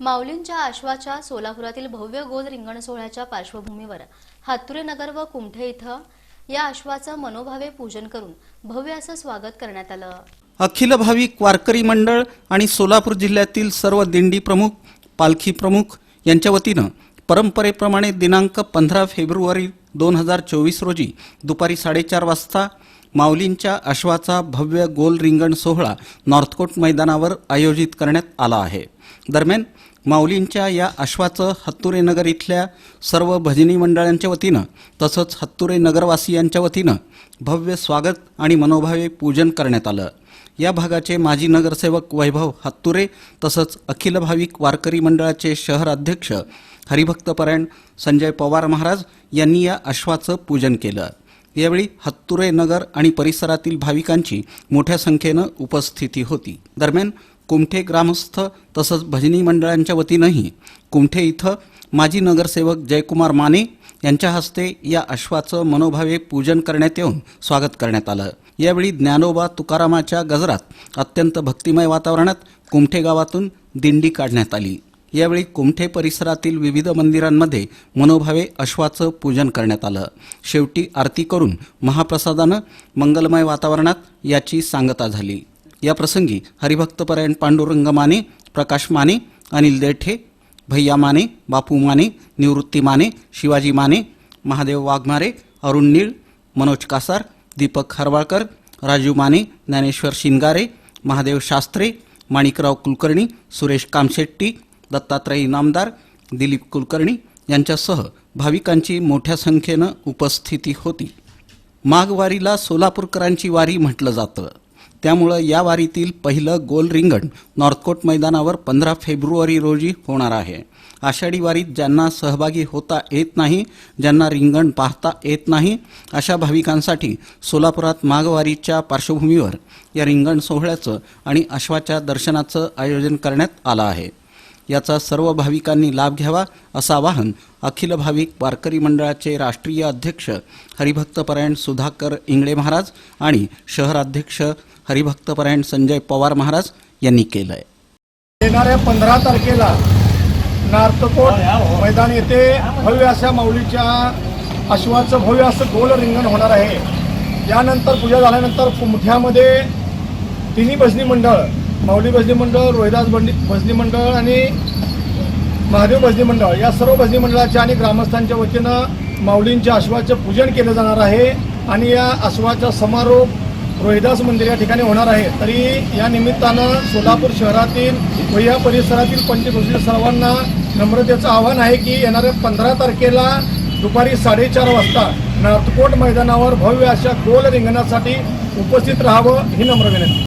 माऊलींच्या आश्वाच्या सोलापुरातील भव्य गोल रिंगण सोहळ्याच्या पार्श्वभूमीवर हातुरे नगर व कुमठे इथं या आश्वाचं मनोभावे पूजन करून भव्य असं स्वागत करण्यात आलं. अखिल भाविक वारकरी मंडळ आणि सोलापूर जिल्ह्यातील सर्व दिंडी प्रमुख पालखी प्रमुख यांच्या वतीनं परंपरेप्रमाणे दिनांक पंधरा फेब्रुवारी दोन हजार चोवीस रोजी दुपारी साडेचार वाजता माऊलींच्या अश्वाचा भव्य गोल रिंगण सोहळा नॉर्थकोट मैदानावर आयोजित करण्यात आला आहे. दरम्यान माऊलींच्या या अश्वाचं हत्तुरेनगर इथल्या सर्व भजनी मंडळांच्या वतीनं तसंच हत्तुरे नगरवासियांच्या वतीनं भव्य स्वागत आणि मनोभावे पूजन करण्यात आलं. या भागाचे माजी नगरसेवक वैभव हत्तुरे तसंच अखिल भाविक वारकरी मंडळाचे शहर अध्यक्ष हरिभक्तपरायण संजय पवार महाराज यांनी या अश्वाचं पूजन केलं. यावेळी हत्तुरे नगर आणि परिसरातील भाविकांची मोठ्या संख्येनं उपस्थिती होती. दरम्यान कुमठे ग्रामस्थ तसंच भजनी मंडळांच्या वतीनंही कुमठे इथं माजी नगरसेवक जयकुमार माने यांच्या हस्ते या अश्वाचं मनोभावे पूजन करण्यात येऊन स्वागत करण्यात आलं. यावेळी ज्ञानोबा तुकारामाच्या गजरात अत्यंत भक्तिमय वातावरणात कुमठे गावातून दिंडी काढण्यात आली. यावेळी कुमठे परिसरातील विविध मंदिरांमध्ये मनोभावे अश्वाचं पूजन करण्यात आलं. शेवटी आरती करून महाप्रसादानं मंगलमय वातावरणात याची सांगता झाली. या प्रसंगी हरिभक्तपरायण पांडुरंग माने प्रकाश माने अनिल देठे भैया माने बापू माने निवृत्ती माने शिवाजी माने महादेव वाघमारे अरुण नीळ मनोज कासार दीपक हरवाळकर राजू माने ज्ञानेश्वर शिंगारे महादेव शास्त्रे माणिकराव कुलकर्णी सुरेश कामशेट्टी दत्तात्रय इनामदार दिलीप कुलकर्णी यांच्यासह भाविकांची मोठ्या संख्येनं उपस्थिती होती. माघवारीला सोलापूरकरांची वारी म्हटलं जातं. त्यामुळं या वारीतील पहिलं गोल रिंगण नॉर्थकोट मैदानावर पंधरा फेब्रुवारी रोजी होणार आहे. आषाढी वारीत ज्यांना सहभागी होता येत नाही ज्यांना रिंगण पाहता येत नाही अशा भाविकांसाठी सोलापुरात माघवारीच्या पार्श्वभूमीवर या रिंगण सोहळ्याचं आणि अश्वाच्या दर्शनाचं आयोजन करण्यात आलं आहे. याचा सर्व भाविकांनी लाभ घ्यावा असं आवाहन अखिल भाविक वारकरी मंडळाचे राष्ट्रीय अध्यक्ष हरिभक्तपरायण सुधाकर इंगळे महाराज आणि शहराध्यक्ष हरिभक्तपरायण संजय पवार महाराज यांनी केलं आहे येणाऱ्या पंधरा तारखेला नार्थकोट मैदान येथे भव्य अशा माऊलीच्या अश्वाचं भव्य असं गोल रिंगण होणार आहे. यानंतर पूजा झाल्यानंतर कुमठ्यामध्ये तिन्ही भजनी मंडळ माऊली भजनी मंडळ रोहिदास बंडी भजनी मंडळ आणि महादेव भजनी मंडळ. या सर्व भजनी मंडळाच्या आणि ग्रामस्थांच्या वतीनं माऊलींच्या अश्वाचं पूजन केलं जाणार आहे आणि या अश्वाचा समारोप रोहिदास मंदिर या ठिकाणी होणार आहे. तरी या निमित्तानं सोलापूर शहरातील व या परिसरातील पंचकृषी सर्वांना नम्रतेचं आव्हान आहे की येणाऱ्या पंधरा तारखेला दुपारी साडेचार वाजता नार्थकोट मैदानावर भव्य अशा गोल रिंगणासाठी उपस्थित राहावं ही नम्र विनंती.